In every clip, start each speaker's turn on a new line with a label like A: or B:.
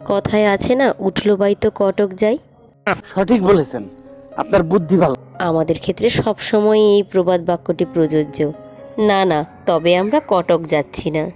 A: কথায় আছে না উঠল বাই তো কটক যাই।
B: সঠিক বলেছেন আপনার বুদ্ধি ভালো।
A: আমাদের ক্ষেত্রে সবসময় এই প্রবাদ বাক্যটি প্রযোজ্য। না না তবে আমরা কটক যাচ্ছি না।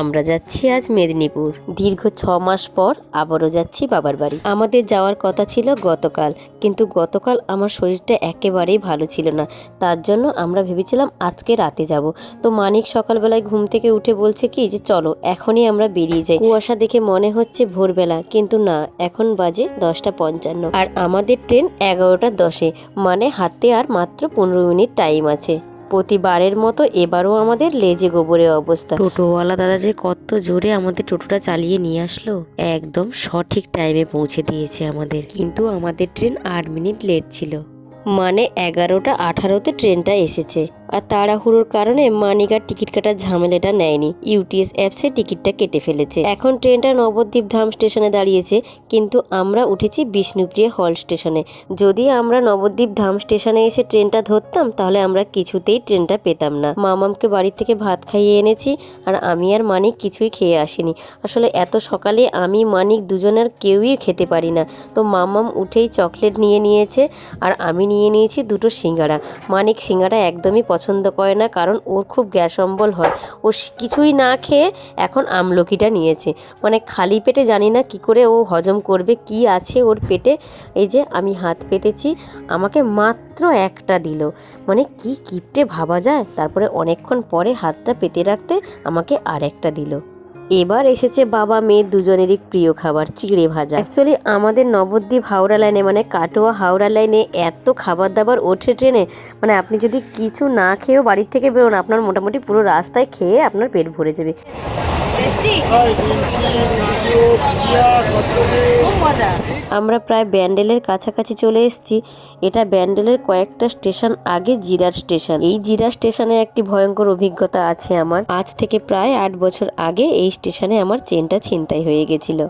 A: আমরা যাচ্ছি আজ মেদিনীপুর। দীর্ঘ ছ মাস পর আবারও যাচ্ছি বাবার বাড়ি। আমাদের যাওয়ার কথা ছিল গতকাল, কিন্তু গতকাল আমার শরীরটা একেবারেই ভালো ছিল না। তার জন্য আমরা ভেবেছিলাম আজকে রাতে যাব। তো মানিক সকালবেলায় ঘুম থেকে উঠে বলছে কি যে, চলো, এখনই আমরা বেরিয়ে যাই। কুয়াশা দেখে মনে হচ্ছে ভোরবেলা, কিন্তু না, এখন বাজে দশটা পঞ্চান্ন। আর আমাদের ট্রেন এগারোটা দশে মানে হাতে আর মাত্র পনেরো মিনিট টাইম আছে। প্রতিবারের মতো এবারও আমাদের লেজে গোবরে অবস্থা। টোটোওয়ালা দাদা যে কত জোরে আমাদের টোটোটা চালিয়ে নিয়ে আসলো, একদম সঠিক টাইমে পৌঁছে দিয়েছে আমাদের। কিন্তু আমাদের ট্রেন আট মিনিট লেট ছিল। মানে এগারোটা আঠারোতে ট্রেনটা এসেছে। আর তাড়াহুড়োর কারণে মানিক আর টিকিট কাটার ঝামেলাটা নেয়নি। ইউটিএস অ্যাপসে টিকিটটা কেটে ফেলেছে। এখন ট্রেনটা নবদ্বীপ ধাম স্টেশনে দাঁড়িয়েছে, কিন্তু আমরা উঠেছি বিষ্ণুপ্রিয়া হল স্টেশনে। যদি আমরা নবদ্বীপ ধাম স্টেশনে এসে ট্রেনটা ধরতাম, তাহলে আমরা কিছুতেই ট্রেনটা পেতাম না। মামামকে বাড়ি থেকে ভাত খাইয়ে এনেছি, আর আমি আর মানিক কিছুই খেয়ে আসিনি। আসলে এত সকালে আমি, মানিক দুজনের কেউই খেতে পারি না। তো মামাম উঠেই চকলেট নিয়ে নিয়েছে, আর আমি নিয়ে নিয়েছি দুটো সিঙ্গারা। মানিক সিঙ্গারা একদমই পছন্দ করে না, কারণ ওর খুব গ্যাস অম্বল হয়। ও কিছুই না খেয়ে এখন আমলকিটা নিয়েছে। মানে খালি পেটে জানি না কি করে ও হজম করবে, কি আছে ওর পেটে। এই যে আমি হাত পেতেছি, আমাকে মাত্র একটা দিল। মানে কি কিপটে ভাবা যায়? তারপরে অনেকক্ষণ পরে হাতটা পেতে রাখতে আমাকে আর একটা দিল। এবার এসেছে বাবা মেয়ে দুজনেরই প্রিয় খাবার চিড়ে ভাজা। অ্যাকচুয়ালি আমাদের নবদ্বীপ হাওড়া লাইনে মানে কাটোয়া হাওড়া লাইনে এত খাবার দাবার ওঠে ট্রেনে মানে আপনি যদি কিছু না খেয়েও বাড়ির থেকে বেরোন আপনার মোটামুটি পুরো রাস্তায় খেয়ে আপনার পেট ভরে যাবে। আমরা প্রায় ব্যান্ডেলের কাছাকাছি চলে এসেছি। এটা ব্যান্ডেলের কয়েকটা স্টেশন আগে জিরার স্টেশন। এই জিরা স্টেশনে একটি ভয়ঙ্কর অভিজ্ঞতা আছে আমার। আজ থেকে প্রায় আট বছর আগে এই স্টেশনে আমার চেনটা ছিনতাই হয়ে গেছিল।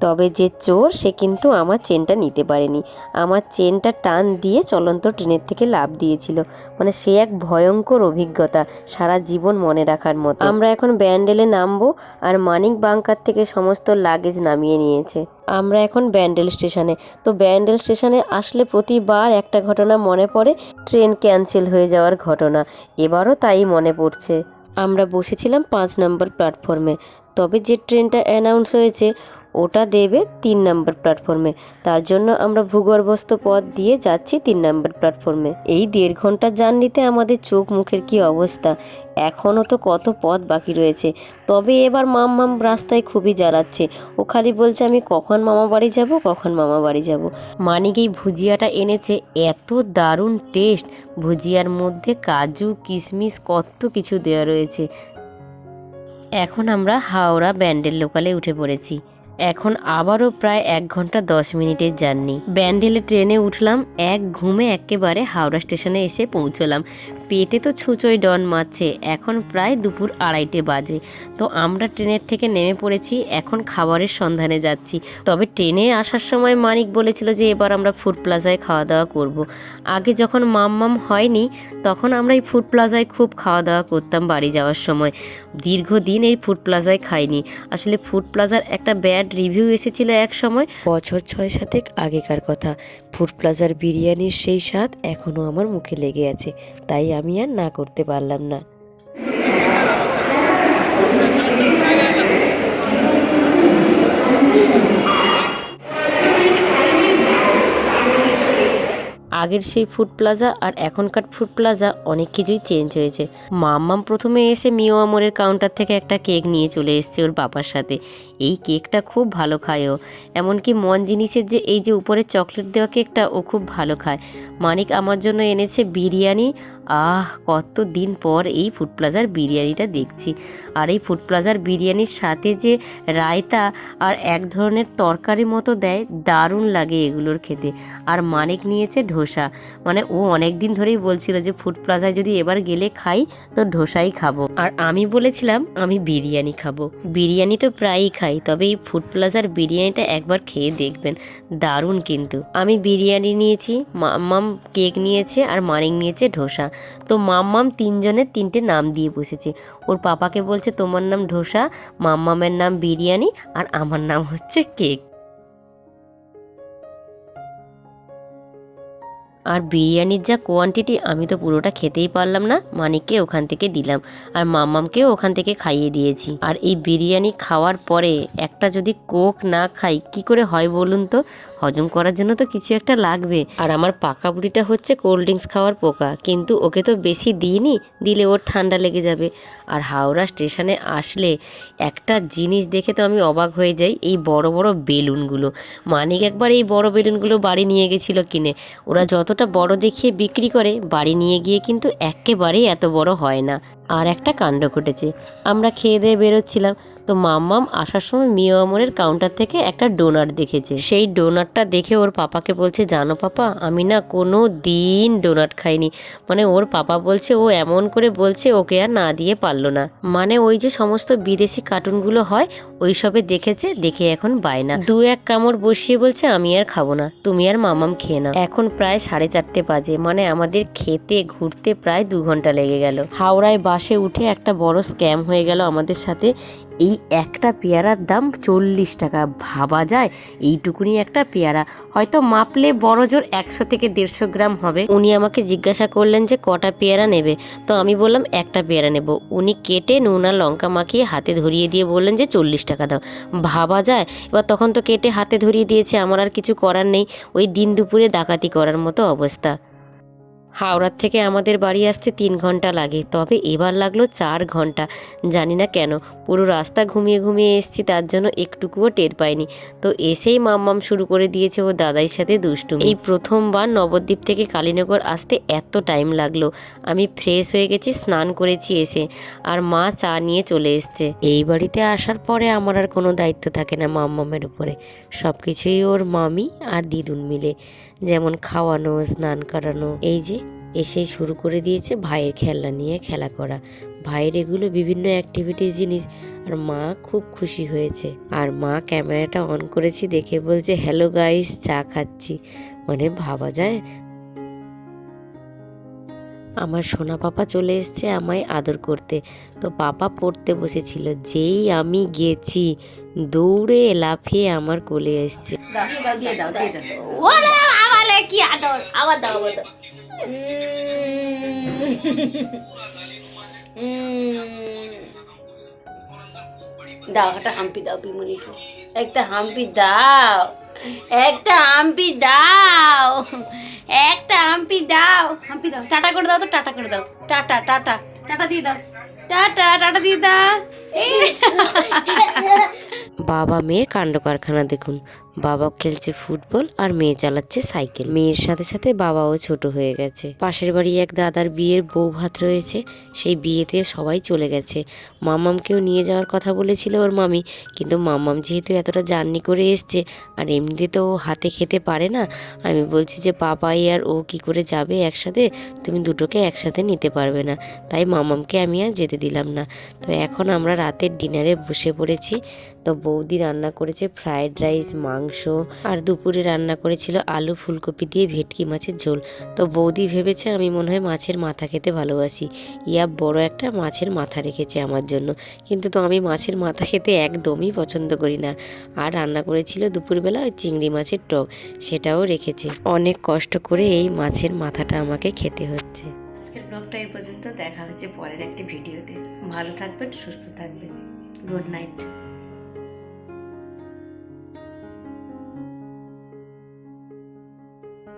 A: তবে যে চোর, সে কিন্তু আমার চেনটা নিতে পারেনি। আমার চেনটা টান দিয়ে চলন্ত ট্রেনের থেকে লাভ দিয়েছিল। মানে সে এক ভয়ঙ্কর অভিজ্ঞতা সারা জীবন মনে রাখার মতো। আমরা এখন ব্যান্ডেলে নামবো আর মানিক বাংকার থেকে সমস্ত লাগেজ নামিয়ে নিয়েছে। আমরা এখন ব্যান্ডেল স্টেশনে। তো ব্যান্ডেল স্টেশনে আসলে প্রতিবার একটা ঘটনা মনে পড়ে, ট্রেন ক্যান্সেল হয়ে যাওয়ার ঘটনা। এবারও তাই মনে পড়ছে। আমরা বসেছিলাম পাঁচ নম্বর প্ল্যাটফর্মে। তবে যে ট্রেনটা অ্যানাউন্স হয়েছে ওটা দেবে তিন নম্বর প্ল্যাটফর্মে তার জন্য আমরা ভূগর্ভস্থ পথ দিয়ে যাচ্ছি তিন নম্বর প্ল্যাটফর্মে এই দেড় ঘণ্টা জার্নিতে আমাদের চোখ মুখের কি অবস্থা? এখনও তো কত পথ বাকি রয়েছে। তবে এবার মাম মাম রাস্তায় খুবই জ্বালাচ্ছে। ও খালি বলছে, আমি কখন মামা বাড়ি যাব, কখন মামা বাড়ি যাব? মানিক এই ভুজিয়াটা এনেছে, এত দারুণ টেস্ট ভুজিয়ার মধ্যে কাজু কিশমিশ কত কিছু দেওয়া রয়েছে। এখন আমরা হাওড়া ব্যান্ডেল লোকালে উঠে পড়েছি। এখন আবারও প্রায় এক ঘণ্টা দশ মিনিটের জার্নি। ব্যান্ডেলে ট্রেনে উঠলাম, এক ঘুমে একেবারে হাওড়া স্টেশনে এসে পৌঁছলাম। পেটে তো ছুঁচোয় ডন মারছে। এখন প্রায় দুপুর আড়াইটে বাজে। তো আমরা ট্রেনের থেকে নেমে পড়েছি, এখন খাবারের সন্ধানে যাচ্ছি। তবে ট্রেনে আসার সময় মানিক বলেছিল যে এবার আমরা ফুড প্লাজায় খাওয়া দাওয়া করব। আগে যখন মাম মাম হয়নি, তখন আমরা এই ফুড প্লাজায় খুব খাওয়া দাওয়া করতাম বাড়ি যাওয়ার সময়। দীর্ঘদিন এই ফুড প্লাজায় খাইনি। আসলে ফুড প্লাজার একটা ব্যাড রিভিউ এসেছিল এক সময়। বছর ছয় সাতেক আগেকার কথা। ফুড প্লাজার বিরিয়ানির সেই স্বাদ এখনও আমার মুখে লেগে আছে। তাই আমি আর না করতে পারলাম না। আগের সেই ফুড প্লাজা আর এখনকার ফুড প্লাজা অনেক কিছুই চেঞ্জ হয়েছে। মাম্মাম প্রথমে এসে মিও আমরের কাউন্টার থেকে একটা কেক নিয়ে চলে এসেছে ওর বাবার সাথে। এই কেকটা খুব ভালো খায় ও। এমনকি মন জিনিসের যে এই যে উপরে চকলেট দেওয়া কেকটা ও খুব ভালো খায়। মানিক আমার জন্য এনেছে বিরিয়ানি আহ, কত দিন পর এই ফুড প্লাজার বিরিয়ানিটা দেখছি। আর এই ফুড প্লাজার বিরিয়ানির সাথে যে রায়তা আর এক ধরনের তরকারি মতো দেয়, দারুণ লাগে এগুলোর খেতে। আর মানিক নিয়েছে ধোসা। মানে ও অনেক দিন ধরেই বলছিল যে ফুড প্লাজায় যদি এবার গেলে খাই, তো ধোসাই খাব। আর আমি বলেছিলাম, আমি বিরিয়ানি খাব। বিরিয়ানি তো প্রায়ই খাই, তবে এই ফুড প্লাজার বিরিয়ানিটা একবার খেয়ে দেখবেন। দারুণ কিন্তু। আমি বিরিয়ানি নিয়েছি মাম কেক নিয়েছে আর মানিক নিয়েছে ধোসা। তো মাম্মাম তিনজনের তিনটে নাম দিয়ে বসেছে। ওর পাপাকে বলছে, তোমার নাম ধোসা মাম্মামের নাম বিরিয়ানি, আর আমার নাম হচ্ছে কেক। আর বিরিয়ানির যা কোয়ান্টিটি আমি তো পুরোটা খেতেই পারলাম না। মানিককে ওখান থেকে দিলাম। আর মাম্মামকেও ওখান থেকে খাইয়ে দিয়েছি। আর এই বিরিয়ানি খাওয়ার পরে একটা যদি কোক না খাই, কি করে হয় বলুন তো? হজম করার জন্য তো কিছু একটা লাগবে। আর আমার পাকা বুড়িটা হচ্ছে কোল্ড ড্রিঙ্কস খাওয়ার পোকা। কিন্তু ওকে তো বেশি দিইনি, দিলে ওর ঠান্ডা লেগে যাবে। আর হাওড়া স্টেশনে আসলে একটা জিনিস দেখে তো আমি অবাক হয়ে যাই, এই বড় বড় বেলুনগুলো। মানিক একবার এই বড় বেলুনগুলো বাড়ি নিয়ে গেছিল কিনে। ওরা যতটা বড় দেখিয়ে বিক্রি করে, বাড়ি নিয়ে গিয়ে কিন্তু একেবারেই এত বড় হয় না। আর একটা কাণ্ড ঘটেছে। আমরা খেয়ে দিয়ে বেরোচ্ছিলাম। তো মাম্মাম আসার সময় মিও আমরের কাউন্টার থেকে একটা ডোনাট দেখেছে। সেই ডোনাটটা দেখে ওর পাপাকে বলছে, জানো পাপা, আমি না কোনো দিন ডোনাট খাইনি। মানে ওর পাপা বলছে, ও এমন করে বলছে, ওকে আর না দিয়ে পারল না। মানে ওই যে সমস্ত বিদেশি কার্টুনগুলো হয়, ওই সবে দেখেছে, দেখে এখন বায়না দু এক কামড় বসিয়ে বলছে, আমি আর খাব না, তুমি আর মামাম খেয়ে নাও। এখন প্রায় সাড়ে চারটে বাজে মানে আমাদের খেতে, ঘুরতে প্রায় দু ঘণ্টা লেগে গেল। হাওড়ায় বাসে উঠে একটা বড় স্ক্যাম হয়ে গেল আমাদের সাথে। এই একটা পেয়ারার দাম চল্লিশ টাকা। ভাবা যায় এইটুকুনি একটা পেয়ারা। হয়তো মাপলে বড় জোর একশো থেকে দেড়শো গ্রাম হবে। উনি আমাকে জিজ্ঞাসা করলেন যে কটা পেয়ারা নেবে। তো আমি বললাম, একটা পেয়ারা নেব। উনি কেটে নুন আর লঙ্কা মাখিয়ে হাতে ধরিয়ে দিয়ে বললেন যে চল্লিশ টাকা দাও। ভাবা যায়। এবার তখন তো কেটে হাতে ধরিয়ে দিয়েছে। আমার আর কিছু করার নেই। ওই দিন দুপুরে ডাকাতি করার মতো অবস্থা। হাওড়ার থেকে আমাদের বাড়ি আসতে তিন ঘণ্টা লাগে, তবে এবার লাগল চার ঘণ্টা। জানি না কেন, পুরো রাস্তা ঘুমিয়ে ঘুমিয়ে এসছি, তার জন্য একটুকুও টের পাইনি। তো এসেই মাম্মাম শুরু করে দিয়েছে ও দাদাইর সাথে দুষ্টু এই প্রথমবার নবদ্বীপ থেকে কালীনগর আসতে এত টাইম লাগল। আমি ফ্রেশ হয়ে গেছি, স্নান করেছি এসে, আর মা চা নিয়ে চলে এসছে। এই বাড়িতে আসার পরে আমার আর কোনো দায়িত্ব থাকে না মাম্মামের উপরে। সব কিছুই ওর মামি আর দিদুন মিলে। যেমন খাওয়ানো স্নান করানো এই যে এসে শুরু করে দিয়েছে ভাইয়ের খেলনা নিয়ে খেলা করা। ভাইয়ের এগুলো বিভিন্ন অ্যাক্টিভিটিস জিনিস। আর মা খুব খুশি হয়েছে। আর মা ক্যামেরাটা অন করেছি দেখে বলছে হ্যালো গাইস চা খাচ্ছি। মানে ভাবা যায়। আমার সোনা পাপা চলে এসছে আমায় আদর করতে। তো পাপা পড়তে বসেছিল। যেই আমি গেছি দৌড়ে লাফিয়ে আমার কোলে এসছে।
C: দিয়ে দাও দিয়ে দাও
D: কি আদর? আবার দাও আবার দাও। দাও, একটা হাম্পি দাও বিমনিকে একটা হাম্পি দাও, একটা হাম্পি দাও, একটা হাম্পি দাও হাম্পি দাও। টাটা করে দাও তো, টাটা করে দাও। টাটা টাটা টাটা দিয়ে দাও। টাটা টাটা দিয়ে দাও।
A: বাবা মেয়ের কাণ্ড কারখানা দেখুন। বাবা খেলছে ফুটবল আর মেয়ে চালাচ্ছে সাইকেল। মেয়ের সাথে সাথে বাবাও ছোট হয়ে গেছে। পাশের বাড়ি এক দাদার বিয়ের বউ ভাত রয়েছে। সেই বিয়েতে সবাই চলে গেছে। মামামকেও নিয়ে যাওয়ার কথা বলেছিল ওর মামি। কিন্তু মামাম যেহেতু এতটা জার্নি করে এসছে আর এমনিতে তো ও হাতে খেতে পারে না, আমি বলছি যে, পাপাই আর ও কি করে যাবে একসাথে? তুমি দুটোকে একসাথে নিতে পারবে না। তাই মামামকে আমি আর যেতে দিলাম না। তো এখন আমরা রাতের ডিনারে বসে পড়েছি। তো বৌদি রান্না করেছে ফ্রায়েড রাইস মাংস আর দুপুরে রান্না করেছিল আলু ফুলকপি দিয়ে ভেটকি মাছের ঝোল। তো বৌদি ভেবেছে আমি মনে হয় মাছের মাথা খেতে ভালোবাসি। ইয়া বড় একটা মাছের মাথা রেখেছে আমার জন্য। কিন্তু তো আমি মাছের মাথা খেতে একদমই পছন্দ করি না। আর রান্না করেছিল দুপুরবেলা ওই চিংড়ি মাছের টক, সেটাও রেখেছে। অনেক কষ্ট করে এই মাছের মাথাটা আমাকে খেতে হচ্ছে। আজকের ব্লগটা এই পর্যন্ত। দেখা হচ্ছে পরের একটি ভিডিওতে। ভালো থাকবেন, সুস্থ থাকবেন। Good night.